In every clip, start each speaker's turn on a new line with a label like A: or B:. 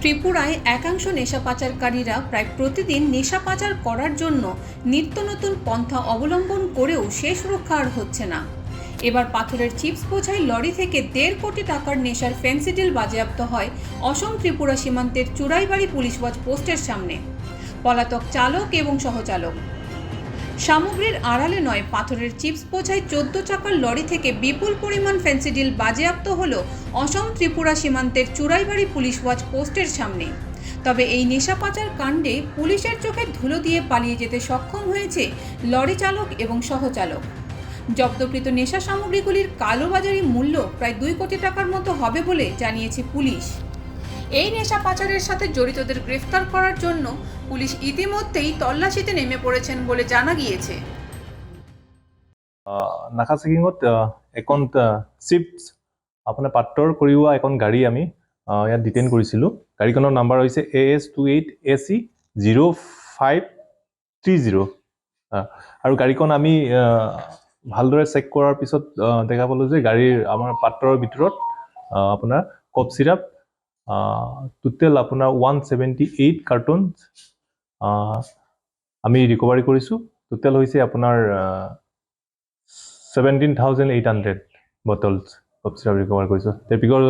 A: ত্রিপুরায় একাংশ নেশা পাচারকারীরা প্রায় প্রতিদিন নেশা পাচার করার জন্য নিত্য নতুন পন্থা অবলম্বন করেও শেষ রক্ষা আর হচ্ছে না। এবার পাথরের চিপস বোঝাই লরি থেকে দেড় কোটি টাকার নেশার ফেন্সিডিল বাজেয়াপ্ত হয় অসম ত্রিপুরা সীমান্তের চুরাইবাড়ি পুলিশ ওয়াচ পোস্টের সামনে। পলাতক চালক এবং সহচালক সামগ্রীর আড়ালে নয়, পাথরের চিপস বোঝাই চোদ্দ চাকার লরি থেকে বিপুল পরিমাণ ফেন্সিডিল বাজেয়াপ্ত হল অসম ত্রিপুরা সীমান্তের চুরাইবাড়ি পুলিশ ওয়াচ পোস্টের সামনে। তবে এই নেশা পাচার কাণ্ডে পুলিশের চোখে ধুলো দিয়ে পালিয়ে যেতে সক্ষম হয়েছে লরি চালক এবং সহচালক। জব্দকৃত নেশা সামগ্রীগুলির কালোবাজারি মূল্য প্রায় দুই কোটি টাকার মতো হবে বলে জানিয়েছে পুলিশ। এই নেশা পাচারের সাথে জড়িতদের গ্রেফতার করার জন্য পুলিশ ইতিমধ্যেই তল্লাশিতে নেমে পড়েছেন বলে জানা গিয়েছে।
B: আহ, নাকা চেকিঙত এখন চিপছ আপোনাৰ পাত্ৰৰ কৰি হোৱা এখন গাড়ী আমি ইয়াত ডিটেইন কৰিছিলোঁ। গাড়ীখনৰ নাম্বাৰ হৈছে A S two eight A C zero' five three zero' আৰু গাড়ীখন আমি ভালদৰে চেক কৰাৰ পিছত দেখা পালোঁ যে গাড়ীৰ আমাৰ পাত্ৰৰ ভিতৰত আপোনাৰ কফ চিৰাপ টোটেল আপোনাৰ ওৱান ছেভেণ্টি এইট কাৰ্টুন আমি ৰিকভাৰী কৰিছোঁ টোটেল হৈছে আপোনাৰ seventeen thousand eight hundred bottles cough syrup recover কৰিছোঁ। ট্ৰেফিকৰ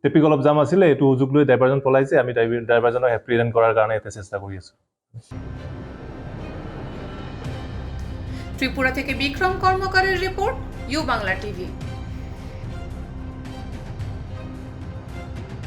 B: ট্ৰেফিক অলপ জাম আছিলে, এইটো সুযোগ লৈ ড্ৰাইভাৰজন পলাইছে, আমি ড্ৰাইভাৰ ড্ৰাইভাৰজনক এপ্ৰিহেণ্ড কৰাৰ কাৰণে ইয়াতে চেষ্টা কৰি আছোঁ।
A: ত্রিপুরা থেকে Bikram কর্মকারের report U Bangla TV